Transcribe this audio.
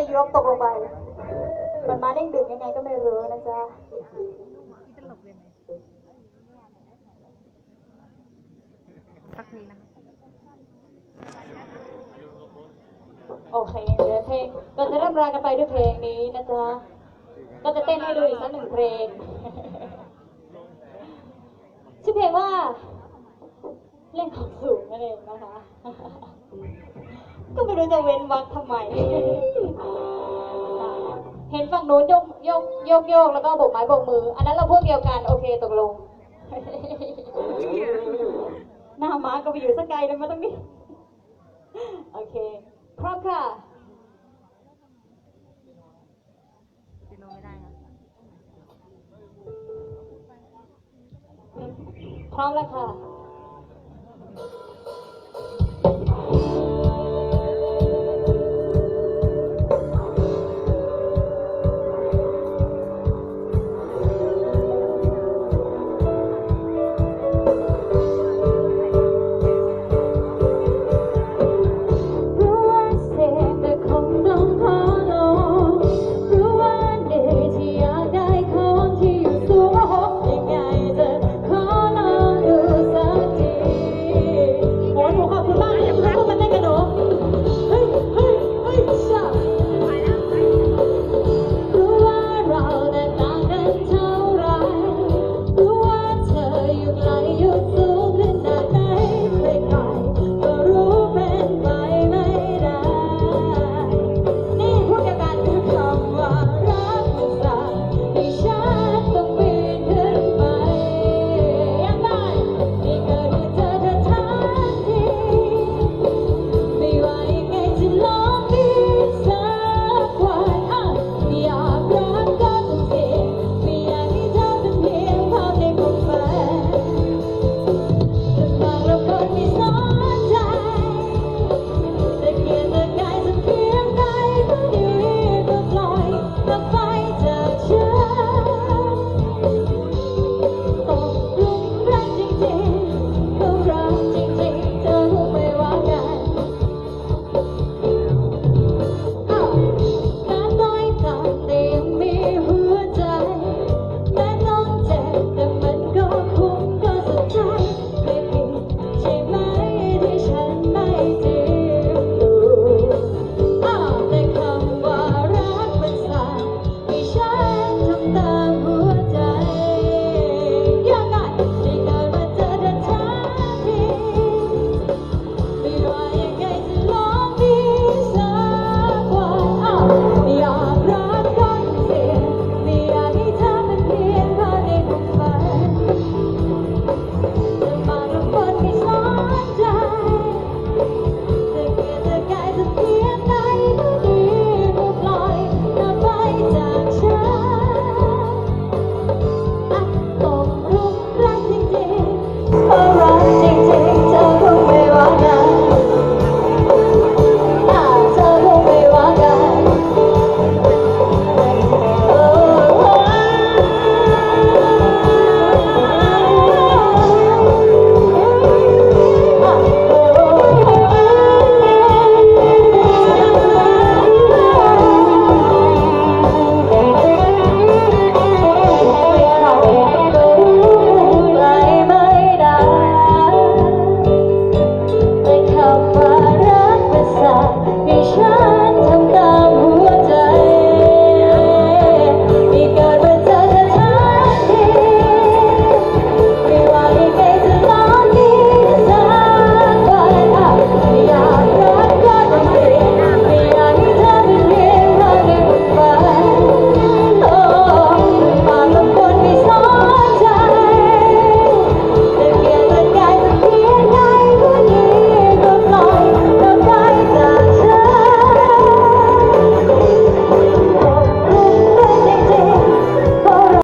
จะยกตกลงไป มันมาเด้งดึงยังไงก็ไม่รู้นะจ๊ะสักทีนะโอเคเดี๋ยวเพลงเราจะเริ่มรากันไปด้วยเพลงนี้นะจ๊ะ ก็จะเต้นให้ดูอีกสักหนึ่งเพลง ชื่อเพลงว่า เล่นของสูงนั่นเองนะคะ ก็ไม่รู้จะเว้นวรรคทำไม เห็นฝั่งนู้นโยกโยกโยกโยกแล้วก็โบกไม้โบกมือ อันนั้นเราพวกเดียวกันโอเคตกลง หน้าม้าก็ไปอยู่สักไกลเลยมาตรงนี้ โอเค พร้อมค่ะปิโนไม่ได้นะพร้อมแล้วค่ะ